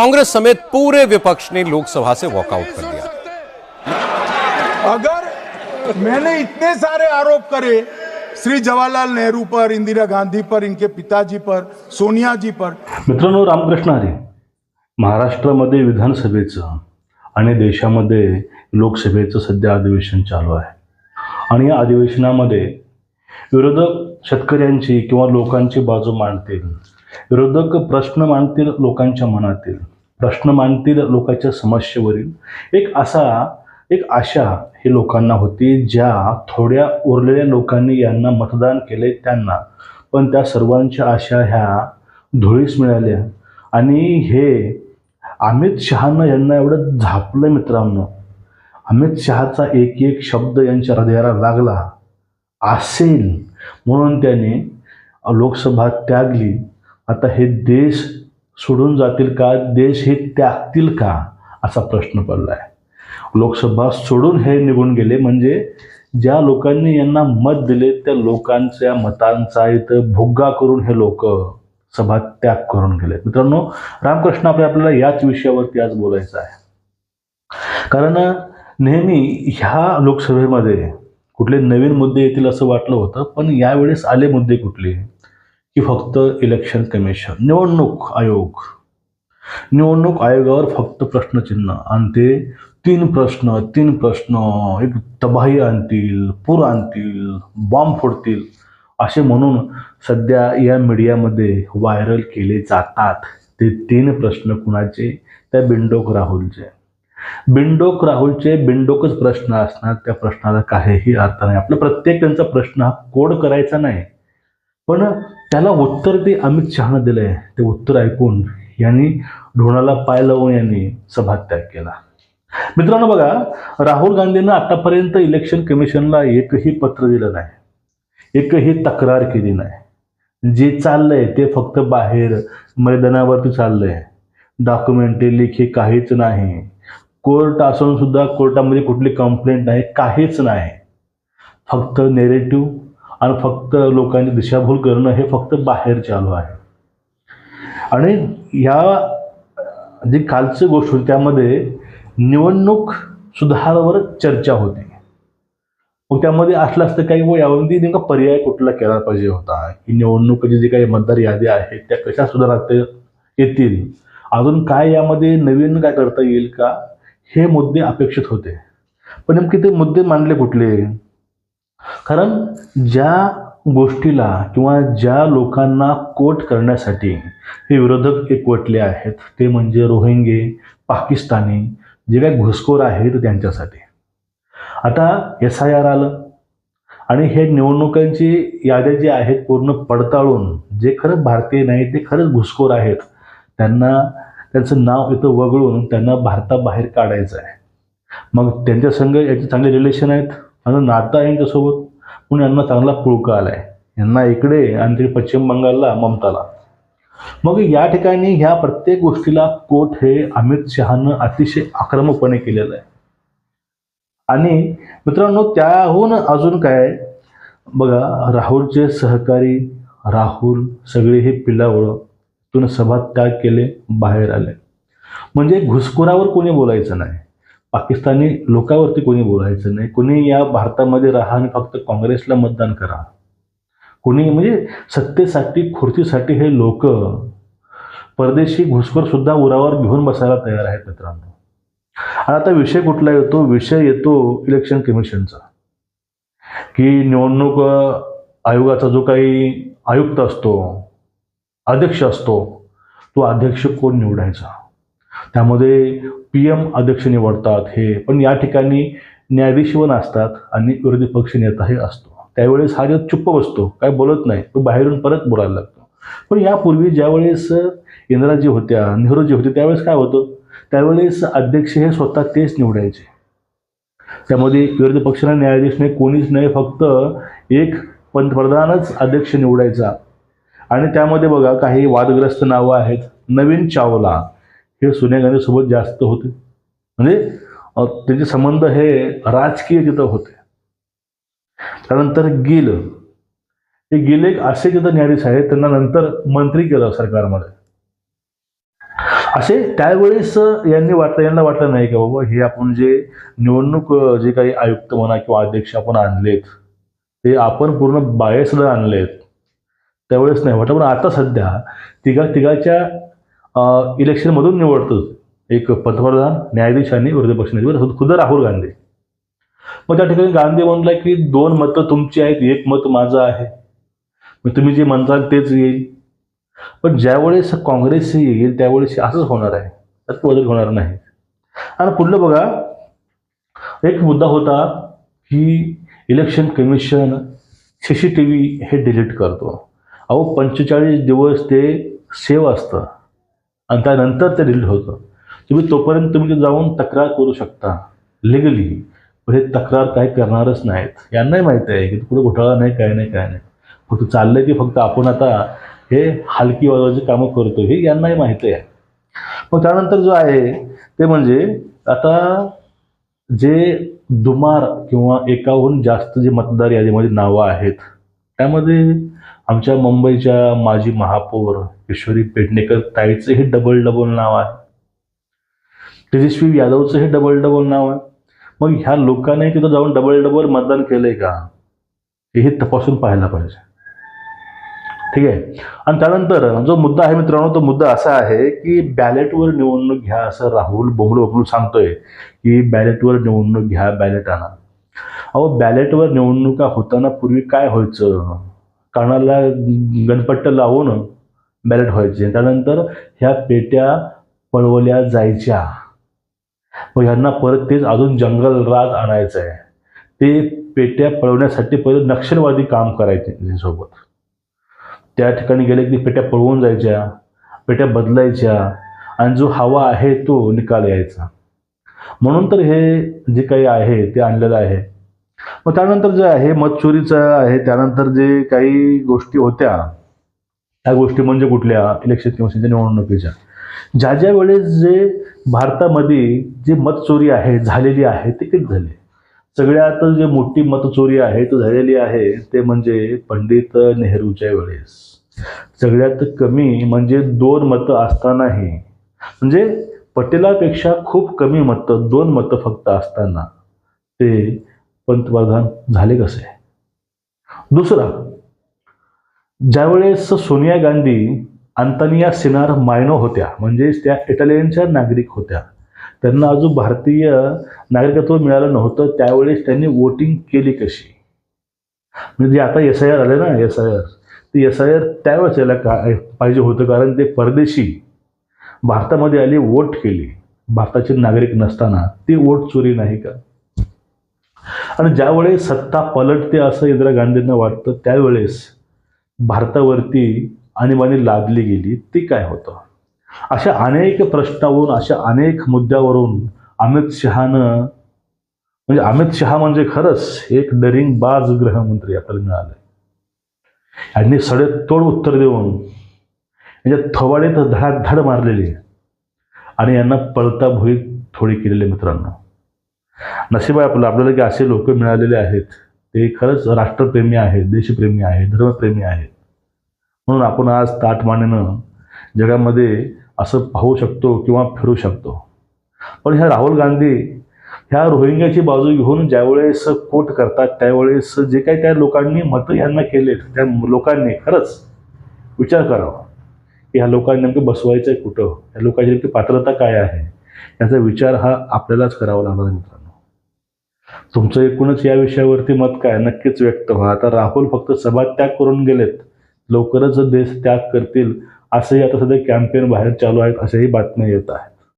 कांग्रेस समेत पूरे विपक्ष ने लोकसभा से वॉकआउट कर दिया। अगर मैंने इतने सारे आरोप करे श्री जवाहरलाल नेहरू पर इंदिरा गांधी पर इनके पिताजी पर सोनिया जी पर। मित्रांनो रामकृष्ण हरी महाराष्ट्रामध्ये विधानसभेचं आणि देशामध्ये लोकसभेचं सध्या अधिवेशन चालू आहे. आणि या अधिवेशनामध्ये विरोधक शेतकऱ्यांची किंवा लोकांची बाजू मांडतील विरोधक प्रश्न मांडतील लोकांच्या मनातील प्रश्न मांडतील लोकांच्या समस्येवरील. एक असा एक आशा ही लोकांना होती ज्या थोड्या उरलेल्या लोकांनी यांना मतदान केले त्यांना. पण त्या सर्वांच्या आशा ह्या धुळीस मिळाल्या. आणि हे अमित शहानं यांना एवढं झापलं मित्रांनो. अमित शहाचा एक एक शब्द यांच्या हृदयाला लागला. असेल. म्हणून त्याने लोकसभा त्यागली. आता हे देश सोडून जातील का? देश हे त्यागतील का? असा प्रश्न पडला आहे लोकसभा सोडून हे निघून गेले म्हणजे ज्या लोकांनी यांना मत दिले त्या लोकांच्या मतांचा इथं भुग्गा करून हे लोक सभा त्याग करून गेले मित्रांनो रामकृष्ण आपल्या आपल्याला याच विषयावरती आज बोलायचं आहे. कारण नेहमी ह्या लोकसभेमध्ये कुठले नवीन मुद्दे येतील असं वाटलं होतं पण यावेळेस आले मुद्दे कुठले? की फक्त इलेक्शन कमिशन निवडणूक आयोग. निवडणूक आयोगावर फक्त प्रश्नचिन्ह. आणि ते तीन प्रश्न तीन प्रश्न एक तबाही आणतील पूर आणतील बॉम्ब फोडतील असे म्हणून सध्या या मीडियामध्ये व्हायरल केले जातात. ते तीन प्रश्न कुणाचे? त्या बिंडोक राहुलचे. बिंडोक राहुलचे बिंडोकच प्रश्न असणार. त्या प्रश्नाला काहीही अर्थ नाही. आपला प्रत्येक त्यांचा प्रश्न हा कोड करायचा नाही. पण त्याला उत्तर ते अमित शहानं दिलंय. ते उत्तर ऐकून यांनी ढोणाला पाय लावून यांनी सभात्याग केला. मित्रांनो बघा राहुल गांधींना आतापर्यंत इलेक्शन कमिशनला एकही पत्र दिलं नाही. एकही तक्रार केली नाही. जे चाललंय ते फक्त बाहेर मैदानावरती चाललंय. डॉक्युमेंटरी लेखी काहीच नाही. कोर्ट असून सुद्धा कोर्टामध्ये कुठली कंप्लेंट नाही काहीच नाही. फक्त नेरेटिव्ह आणि फक्त लोकांची दिशाभूल करणं हे फक्त बाहेर चालू आहे. आणि ह्या जी कालची गोष्ट होती त्यामध्ये निवडणूक सुधारावर चर्चा होती. मग त्यामध्ये असलं असतं काही व यावरती नेमका पर्याय कुठला केला पाहिजे होता? की निवडणुकीची जी काही मतदार यादी आहेत त्या कशा सुधारता येतील? अजून काय यामध्ये नवीन काय करता येईल का? हे मुद्दे अपेक्षित होते. पण नेमके ते मुद्दे मांडले कुठले? कारण ज्या गोष्टीला किंवा ज्या लोकांना कोट करण्यासाठी हे विरोधक एकवटले आहेत ते म्हणजे रोहिंगे पाकिस्तानी जे काही घुसखोर आहेत त्यांच्यासाठी. आता एस आय आर आलं आणि हे निवडणुकांची याद्या जी आहेत पूर्ण पडताळून जे खरंच भारतीय नाही ते खरंच घुसखोर आहेत त्यांना त्यांचं नाव इथं वगळून त्यांना भारताबाहेर काढायचं आहे. मग त्यांच्या संघ याचे चांगले रिलेशन आहेत? माझं नातं आहे यांच्यासोबत म्हणून यांना चांगला पुळका आला आहे यांना इकडे आणि तिकडे पश्चिम बंगालला ममताला. मग या ठिकाणी ह्या प्रत्येक गोष्टीला कोट हे अमित शहानं अतिशय आक्रमकपणे केलेलं आहे. आणि मित्रांनो त्याहून अजून काय? बघा राहुलचे सहकारी राहुल सगळे हे पिलावळं तून सभात्याग केले बाहेर आले. म्हणजे घुसखोरावर कोणी बोलायचं नाही. पाकिस्तानी लोकांवरती कोणी बोलायचं नाही. कोणी या भारतामध्ये राहा आणि फक्त काँग्रेसला मतदान करा. कोणी म्हणजे सत्तेसाठी खुर्चीसाठी हे लोक परदेशी घुसखोर सुद्धा उरावर घेऊन बसायला तयार आहेत मित्रांनो. आणि आता विषय कुठला येतो? विषय येतो इलेक्शन कमिशनचा की निवडणूक आयोगाचा जो काही आयुक्त असतो अध्यक्ष असतो तो अध्यक्ष कोण निवडायचा? त्यामध्ये पी एम अध्यक्ष निवडतात हे पण या ठिकाणी न्यायाधीशवन असतात आणि विरोधी पक्ष नेता हे असतो. त्यावेळेस हा जो चुप्प बसतो काय बोलत नाही तो बाहेरून परत बोलायला लागतो. पण यापूर्वी ज्यावेळेस इंदिराजी होत्या नेहरूजी होते त्यावेळेस काय होतं? त्यावेळेस अध्यक्ष हे स्वतः तेच निवडायचे. त्यामध्ये विरोधी पक्षाला न्यायाधीश नाही कोणीच नाही फक्त एक पंतप्रधानच अध्यक्ष निवडायचा. आणि त्यामध्ये बघा काही वादग्रस्त नावं आहेत. नवीन चावला हे सोनिया गांधीसोबत जास्त होते. म्हणजे त्याचे त्यांचे संबंध हे राजकीय तिथं होते. त्यानंतर गिल. हे गिल एक असे तिथं न्यायाधीश आहेत त्यांना नंतर मंत्री केलं सरकारमध्ये. असे त्यावेळेस यांनी वाटलं यांना वाटलं नाही का बाबा हे आपण जे निवडणूक जे काही आयुक्त म्हणा किंवा अध्यक्ष आपण आणलेत ते आपण पूर्ण बायसला आणलेत त्यावेळेस नाही वाटलं. पण आता सध्या तिघा तिघाच्या इलेक्शनमधून निवडतो एक पंतप्रधान न्यायाधीश आणि विरोधी पक्षनेते खुद राहुल गांधी. मग त्या ठिकाणी गांधी म्हणला की दोन मतं तुमची आहेत एक मत माझं आहे. मग तुम्ही जे म्हणताल तेच येईल. पण ज्यावेळेस काँग्रेस येईल त्यावेळेस असंच होणार आहे. त्यात बदल होणार नाही. आणि पुढलं बघा एक मुद्दा होता की election commission C C T V हे डिलीट करतो. अहो पंचेचाळीस दिवस ते सेव असतं. आणि त्यानंतर ते डिलीट होतं. तुम्ही तोपर्यंत तुम्ही ते जाऊन तक्रार करू शकता. लिगली पण हे तक्रार काय करणारच नाहीत. यांनाही माहिती आहे की कुठं घोटाळा नाही काय नाही काय नाही. फक्त चाललंय की फक्त आपण आता हे हलकी वाजवायची कामं करतो हे यांनाही माहिती आहे. मग त्यानंतर जो आहे ते म्हणजे आता जे दुमार किंवा एकाहून जास्त जे मतदार यादीमध्ये नावं आहेत त्यामध्ये आमच्या मुंबईच्या माजी महापौर किशोरी पेडणेकर ताईचं हे डबल डबल नाव आहे. तेजस्वी यादवचं हे डबल डबल नाव आहे. मग ह्या लोकांनी तिथं जाऊन डबल डबल मतदान केलंय का? हे तपासून पाहायला पाहिजे. ठीक आहे? आणि त्यानंतर जो मुद्दा आहे मित्रांनो तो मुद्दा असा आहे की बॅलेटवर निवडणूक घ्या असं राहुल बोंबलो बोंबलू सांगतोय की बॅलेटवर निवडणूक घ्या बॅलेट आणा. अहो बॅलेटवर निवडणुका होताना पूर्वी काय व्हायचं? कानाला गणपट्ट लावून बॅलेट व्हायचे. त्यानंतर ह्या पेट्या पळवल्या जायच्या. मग ह्यांना परत तेच अजून जंगल राज आणायचं आहे ते पेट्या पळवण्यासाठी पहिले नक्षलवादी काम करायचे सोबत त्या ठिकाणी गेले की पेट्या पळवून जायच्या पेट्या बदलायच्या आणि जो हवा आहे तो निकाल यायचा. म्हणून तर हे जे काही आहे ते आणलेलं आहे. मग त्यानंतर जे आहे मतचोरीचं आहे त्यानंतर जे काही गोष्टी होत्या त्या गोष्टी म्हणजे कुठल्या? इलेक्शन कमिशनच्या निवडणुकीच्या. ज्या ज्या वेळेस जे भारतामध्ये जे मतचोरी आहे झालेली आहे ते किती झाले. सगळ्यात जे मोठी मतचोरी आहे ती झालेली आहे ते म्हणजे पंडित नेहरूच्या वेळेस. सगळ्यात कमी म्हणजे दोन मतं असतानाही. म्हणजे पटेलापेक्षा खूप कमी मतं दोन मतं फक्त असताना. ते पंतप्रधान झाले कसे? दुसरा ज्यावेळेस सोनिया गांधी अंतानिया सिनार मायनो होत्या म्हणजेच त्या इटालियनच्या नागरिक होत्या त्यांना अजून भारतीय नागरिकत्व मिळालं नव्हतं त्यावेळेस त्यांनी वोटिंग केली कशी? म्हणजे आता एस आय आर आले ना एस आय आर ते एस आय आर त्यावेळेस यायला का पाहिजे होतं कारण ते परदेशी भारतामध्ये आली वोट केली. भारताचे नागरिक नसताना ती वोट चोरी नाही का आणि ज्यावेळेस सत्ता पलटते असं इंदिरा गांधींना वाटतं त्यावेळेस भारतावरती आणीबाणी लादली गेली ती काय होतं? अशा अनेक प्रश्नावरून अशा अनेक मुद्द्यावरून अमित शहानं म्हणजे अमित शहा म्हणजे खरंच एक डरिंग बाज गृहमंत्री आपल्याला मिळाले यांनी सडेतोड उत्तर देऊन यांच्या थवाडेत धडाधड मारलेली आणि यांना पळता भुईत थोडी केलेली मित्रांनो. नशीब आहे आपलं आपल्याला की असे लोक मिळालेले आहेत. ते खरंच राष्ट्रप्रेमी आहेत देशप्रेमी आहेत धर्मप्रेमी आहेत. म्हणून आपण आज ताटमानेनं जगामध्ये असं पाहू शकतो किंवा फिरू शकतो. पण ह्या राहुल गांधी ह्या रोहिंग्याची बाजू घेऊन ज्यावेळेस कोट करतात त्यावेळेस जे काही त्या लोकांनी मतं यांना केलेत त्या लोकांनी खरंच विचार करावा की ह्या लोकांनी नेमकं बसवायचं आहे कुठं? ह्या लोकांची नेमकी पात्रता काय आहे? याचा विचार हा आपल्यालाच करावा लागणार मित्रांनो. तुमचं एकूणच या विषयावरती मत काय? नक्कीच व्यक्त व्हा. आता राहुल फक्त सभात्याग करून गेलेत. लवकरच देश त्याग करतील असंही आता सध्या कॅम्पेन बाहेर चालू आहेत अशाही बातम्या येत आहेत.